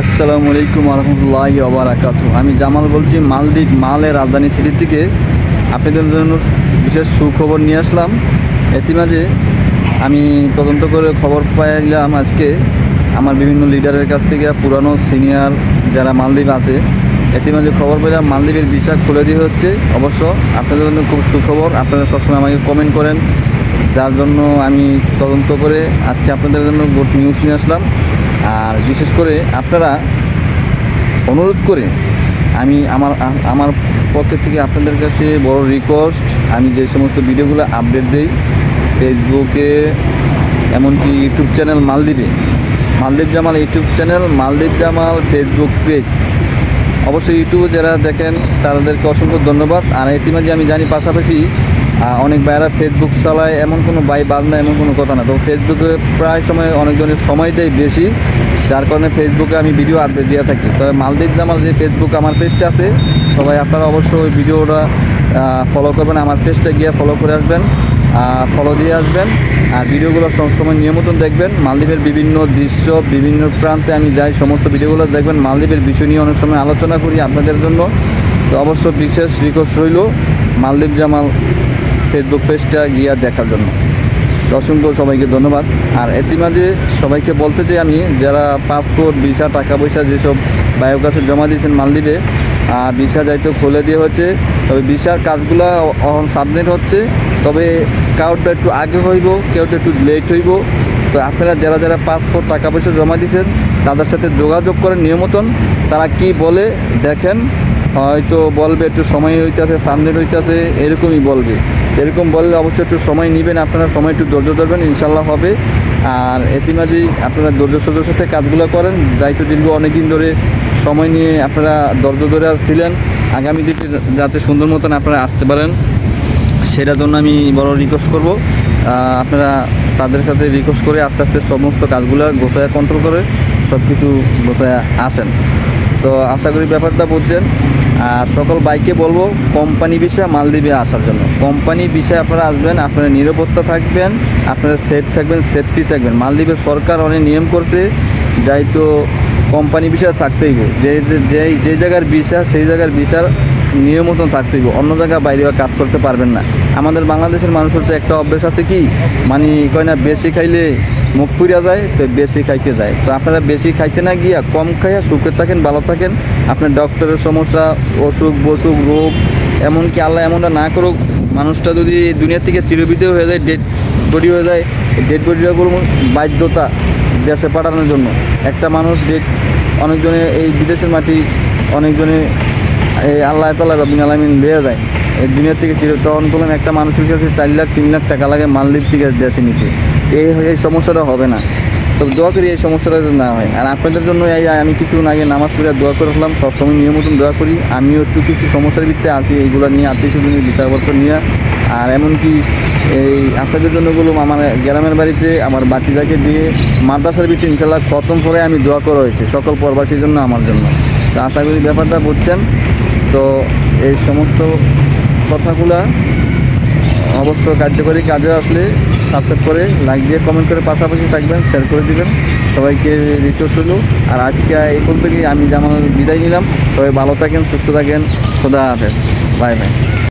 আসসালামু আলাইকুম রহমতুল্লাহি ওবরাকাত আমি জামাল বলছি, মালদ্বীপ মালের রাজধানী সিটির থেকে আপনাদের জন্য বিশেষ সুখবর নিয়ে আসলাম। এতিমাঝে আমি তদন্ত করে খবর পাইলাম আজকে আমার বিভিন্ন লিডারের কাছ থেকে, পুরানো সিনিয়র যারা মালদ্বীপ আছে। এতিমাঝে খবর পেলাম, মালদ্বীপের ভিসা খুলে দিয়ে হচ্ছে। অবশ্য আপনাদের জন্য খুব সুখবর, আপনারা সবসময় আমাকে কমেন্ট করেন। যার জন্য আমি তদন্ত করে আজকে আপনাদের জন্য গুড নিউজ নিয়ে আসলাম। আর বিশেষ করে আপনারা অনুরোধ করে আমি আমার আমার পক্ষ থেকে আপনাদের কাছে বড় রিকোয়েস্ট আমি যে সমস্ত ভিডিওগুলো আপডেট দিই ফেসবুকে এমনকি ইউটিউব চ্যানেল মালদ্বীপে, Maldwip Jamal YouTube channel Maldwip Jamal Facebook page অবশ্যই ইউটিউবে যারা দেখেন, তাদেরকে অসংখ্য ধন্যবাদ। আর ইতিমধ্যে আমি জানি পাশাপাশি অনেক ভাইয়েরা ফেসবুক চালায়, এমন কোনো বাই বাদ না এমন কোনো কথা না তো ফেসবুকে প্রায় সময় অনেকজনের সময় দেয় বেশি, যার কারণে ফেসবুকে আমি ভিডিও আপডেট দিয়ে থাকি। তবে মালদ্বীপ জামাল যে ফেসবুক আমার পেজটা আছে, সবাই আপনারা অবশ্যই ওই ভিডিওটা ফলো করবেন, আমার পেজটা গিয়ে ফলো করে আসবেন ফলো দিয়ে আসবেন, আর ভিডিওগুলো সবসময় নিয়মিত দেখবেন। মালদ্বীপের বিভিন্ন দৃশ্য, বিভিন্ন প্রান্তে আমি যাই, সমস্ত ভিডিওগুলো দেখবেন। মালদ্বীপের বিষয় নিয়ে অনেক সময় আলোচনা করি আপনাদের জন্য। তো অবশ্য বিশেষ রিকোয়েস্ট রইল, মালদ্বীপ জামাল ফেসবুক পেজটা গিয়া দেখার জন্য। অসংখ্য সবাইকে ধন্যবাদ। আর এটি মাঝে সবাইকে বলতে চাই আমি, যারা পাসপোর্ট ভিসা টাকা পয়সা যেসব বায়ুর কাছে জমা দিয়েছেন মালদ্বীপে ভিসা যাইতে খুলে দিয়ে হচ্ছে। তবে ভিসার কাজগুলো এখন সাবমিট হচ্ছে। তবে কাউটা একটু আগে হইব, কেউটা একটু লেট হইব। তো আপনারা যারা যারা পাসপোর্ট টাকা পয়সা জমা দিয়েছেন, তাদের সাথে যোগাযোগ করেন নিয়মতন। তারা কি বলে দেখেন। হয়তো বলবে, একটু সময় হইতেছে সামনের হইতেছে, এরকমই বলবে। এরকম বললে অবশ্যই একটু সময় নেবেন, আপনারা সময় একটু ধৈর্য ধরবেন ইনশাল্লাহ হবে। আর এতিমাঝেই আপনারা ধৈর্য সহ্যের সাথে কাজগুলো করেন দায়িত্ব দীর্ঘ অনেক দিন ধরে সময় নিয়ে আপনারা ধৈর্য ধরে ছিলেন আগামী দিকে যাতে সুন্দর মতন আপনারা আসতে পারেন, সেটার জন্য আমি বড় রিকোয়েস্ট করব। আপনারা তাদের কাছে রিকোয়েস্ট করে আস্তে আস্তে সমস্ত কাজগুলো গোছায় কন্ট্রোল করে সব কিছু গোছায় আসেন। তো আশা করি ব্যাপারটা বুঝছেন। আর সকল বাইকে বলব, কোম্পানি বিষয়ে মালদ্বীপে আসার জন্য। কোম্পানি বিষয়ে আপনারা আসবেন, আপনারা নিরাপত্তা থাকবেন, আপনারা সেফ থাকবেন সেফটি থাকবেন। মালদ্বীপের সরকার, অনেক নিয়ম করছে, যাই তো কোম্পানি বিষয় থাকতেই হবে। যে যে- যে জায়গার বিষা সেই জায়গার বিষার নিয়ম মতন থাকতে হইব। অন্য জায়গায় বাইরে কাজ করতে পারবেন না। আমাদের বাংলাদেশের মানুষের তো একটা অভ্যেস আছে কি মানে কয় না, বেশি খাইলে মুখ পুড়িয়া যায়, তো বেশি খাইতে যায়। তো আপনারা বেশি খাইতে না গিয়া কম খাইয়া সুখে থাকেন, ভালো থাকেন। আপনার ডক্টরের সমস্যা, অসুখ, বসুখ, রোগ, এমনকি আল্লাহ এমনটা না করুক, মানুষটা যদি দুনিয়া থেকে চিরবিদেয় হয়ে যায় ডেড বডি হয়ে যায় ডেড বডিটা করুন বাধ্যতা দেশে পাঠানোর জন্য। একটা মানুষ ডেড অনেকজনে এই বিদেশের মাটি, অনেকজনে এই আল্লাহ তালা রবিন আলমিন লিয়ে যায়। দুনিয়ার থেকে তখন বলেন একটা মানুষের কাছে চার লাখ, তিন লাখ টাকা লাগে মালদ্বীপ থেকে দেশে নিতে। এই এই সমস্যাটা হবে না। তো দোয়া করি এই সমস্যাটা না হয়। আর আপনাদের জন্য এই আমি কিছুক্ষণ আগে নামাজ পড়ে দোয়া করেছিলাম সবসময় নিয়ম মতন দোয়া করি। আমিও একটু কিছু সমস্যার ভিত্তিতে আছি, এইগুলো নিয়ে আত্মীয় স্বজনের বিচারপত্র নিয়ে। আর এমনকি এই আপনাদের জন্য বলুন, আমার গ্রামের বাড়িতে আমার বাচ্চাকে দিয়ে মাদ্রাসার ভিত্তি ইনশাল্লাহ খতম করে আমি দোয়া করা হয়েছে সকল প্রবাসীর জন্য, আমার জন্য। তো আশা করি ব্যাপারটা বুঝছেন। তো এই সমস্ত কথাগুলা অবশ্য কার্যকরী কাজে আসলে সাবস্ক্রাইব করে লাইক দিয়ে কমেন্ট করে পাশাপাশি থাকবেন শেয়ার করে দিবেন। সবাইকে রিকোয়েস্ট হলো আর আজকে এই থেকে আমি যেমন বিদায় নিলাম। সবাই ভালো থাকেন, সুস্থ থাকেন। খোদা হাফেজ। Bye bye.